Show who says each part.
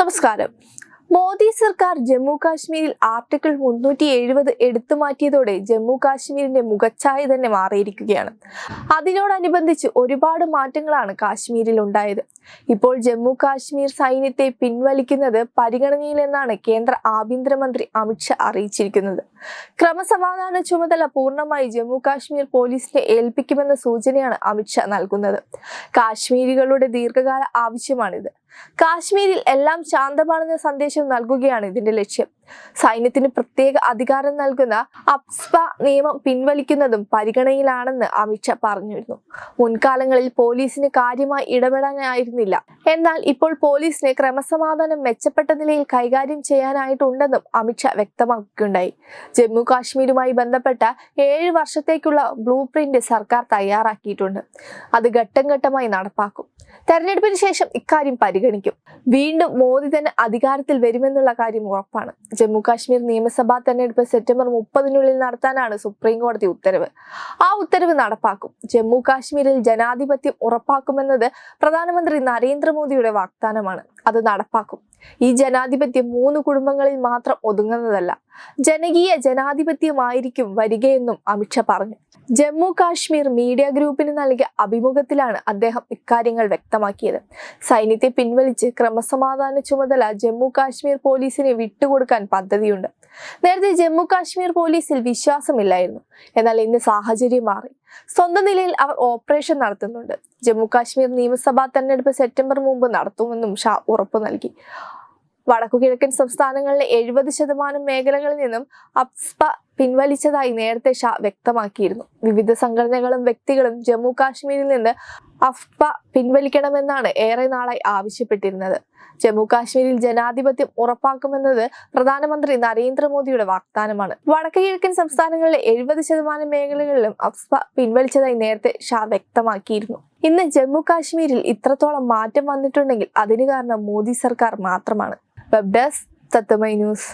Speaker 1: നമസ്കാരം. മോദി സർക്കാർ ജമ്മു കാശ്മീരിൽ ആർട്ടിക്കിൾ മുന്നൂറ്റി എഴുപത് എടുത്തു മാറ്റിയതോടെ ജമ്മു കാശ്മീരിന്റെ മുഖച്ഛായ തന്നെ മാറിയിരിക്കുകയാണ്. അതിനോടനുബന്ധിച്ച് ഒരുപാട് മാറ്റങ്ങളാണ് കാശ്മീരിൽ ഉണ്ടായത്. ഇപ്പോൾ ജമ്മു കാശ്മീർ സൈന്യത്തെ പിൻവലിക്കുന്നത് പരിഗണനയിലെന്നാണ് കേന്ദ്ര ആഭ്യന്തരമന്ത്രി അമിത്ഷാ അറിയിച്ചിരിക്കുന്നത്. ക്രമസമാധാന ചുമതല പൂർണമായി ജമ്മു കാശ്മീർ പോലീസിനെ ഏൽപ്പിക്കുമെന്ന സൂചനയാണ് അമിത്ഷാ നൽകുന്നത്. കാശ്മീരികളുടെ ദീർഘകാല ആവശ്യമാണിത്. കാശ്മീരിൽ എല്ലാം ശാന്തമാണെന്ന സന്ദേശം നൽകുകയാണ് ഇതിന്റെ ലക്ഷ്യം. സൈന്യത്തിന് പ്രത്യേക അധികാരം നൽകുന്ന അപ്സ്പ നിയമം പിൻവലിക്കുന്നതും പരിഗണനയിലാണെന്ന് അമിത്ഷാ പറഞ്ഞിരുന്നു. മുൻകാലങ്ങളിൽ പോലീസിന് കാര്യമായി ഇടപെടാനായിരുന്നില്ല. എന്നാൽ ഇപ്പോൾ പോലീസിനെ ക്രമസമാധാനം മെച്ചപ്പെട്ട നിലയിൽ കൈകാര്യം ചെയ്യാനായിട്ടുണ്ടെന്നും അമിത്ഷാ വ്യക്തമാക്കുകയുണ്ടായി. ജമ്മു കാശ്മീരുമായി ബന്ധപ്പെട്ട ഏഴ് വർഷത്തേക്കുള്ള ബ്ലൂ പ്രിന്റ് സർക്കാർ തയ്യാറാക്കിയിട്ടുണ്ട്. അത് ഘട്ടം ഘട്ടമായി നടപ്പാക്കും. തെരഞ്ഞെടുപ്പിന് ശേഷം ഇക്കാര്യം പരിഗണിക്കും. വീണ്ടും മോദി തന്നെ അധികാരത്തിൽ വരുമെന്നുള്ള കാര്യം ഉറപ്പാണ്. ജമ്മു കാശ്മീർ നിയമസഭാ തെരഞ്ഞെടുപ്പ് സെപ്റ്റംബർ മുപ്പതിനുള്ളിൽ നടത്താനാണ് സുപ്രീം കോടതി ഉത്തരവ്. ആ ഉത്തരവ് നടപ്പാക്കും. ജമ്മു കാശ്മീരിൽ ജനാധിപത്യം ഉറപ്പാക്കുമെന്നത് പ്രധാനമന്ത്രി നരേന്ദ്രമോദിയുടെ വാഗ്ദാനമാണ്. അത് നടപ്പാക്കും. ഈ ജനാധിപത്യം മൂന്ന് കുടുംബങ്ങളിൽ മാത്രം ഒതുങ്ങുന്നതല്ല ജനകീയ ജനാധിപത്യമായിരിക്കും വരികയെന്നും അമിത്ഷാ പറഞ്ഞു. ജമ്മു കാശ്മീർ മീഡിയ ഗ്രൂപ്പിന് നൽകിയ അഭിമുഖത്തിലാണ് അദ്ദേഹം ഇക്കാര്യങ്ങൾ വ്യക്തമാക്കിയത്. സൈന്യത്തെ പിൻവലിച്ച് ക്രമസമാധാന ചുമതല ജമ്മു കാശ്മീർ പോലീസിന് വിട്ടുകൊടുക്കാൻ പദ്ധതിയുണ്ട്. നേരത്തെ ജമ്മു കാശ്മീർ പോലീസിൽ വിശ്വാസമില്ലായിരുന്നു. എന്നാൽ ഇന്ന് സാഹചര്യം മാറി. സ്വന്തം നിലയിൽ അവർ ഓപ്പറേഷൻ നടത്തുന്നുണ്ട്. ജമ്മു കാശ്മീർ നിയമസഭാ തെരഞ്ഞെടുപ്പ് സെപ്റ്റംബർ മുമ്പ് നടത്തുമെന്നും ഷാ ഉറപ്പു നൽകി. വടക്കുകിഴക്കൻ സംസ്ഥാനങ്ങളിലെ എഴുപത് ശതമാനം മേഖലകളിൽ നിന്നും അപ്സ്പ പിൻവലിച്ചതായി നേരത്തെ ഷാ വ്യക്തമാക്കിയിരുന്നു. വിവിധ സംഘടനകളും വ്യക്തികളും ജമ്മു കാശ്മീരിൽ നിന്ന് അഫ്പ പിൻവലിക്കണമെന്നാണ് ഏറെ നാളായി ആവശ്യപ്പെട്ടിരുന്നത്. ജമ്മു കാശ്മീരിൽ ജനാധിപത്യം ഉറപ്പാക്കുമെന്നത് പ്രധാനമന്ത്രി നരേന്ദ്രമോദിയുടെ വാഗ്ദാനമാണ്. വടക്കു കിഴക്കൻ സംസ്ഥാനങ്ങളിലെ എഴുപത് ശതമാനം മേഖലകളിലും അഫ്സ്പ പിൻവലിച്ചതായി നേരത്തെ ഷാ വ്യക്തമാക്കിയിരുന്നു. ഇന്ന് ജമ്മു കാശ്മീരിൽ ഇത്രത്തോളം മാറ്റം വന്നിട്ടുണ്ടെങ്കിൽ അതിന് കാരണം മോദി സർക്കാർ മാത്രമാണ്. Web desk തത്തമൈ news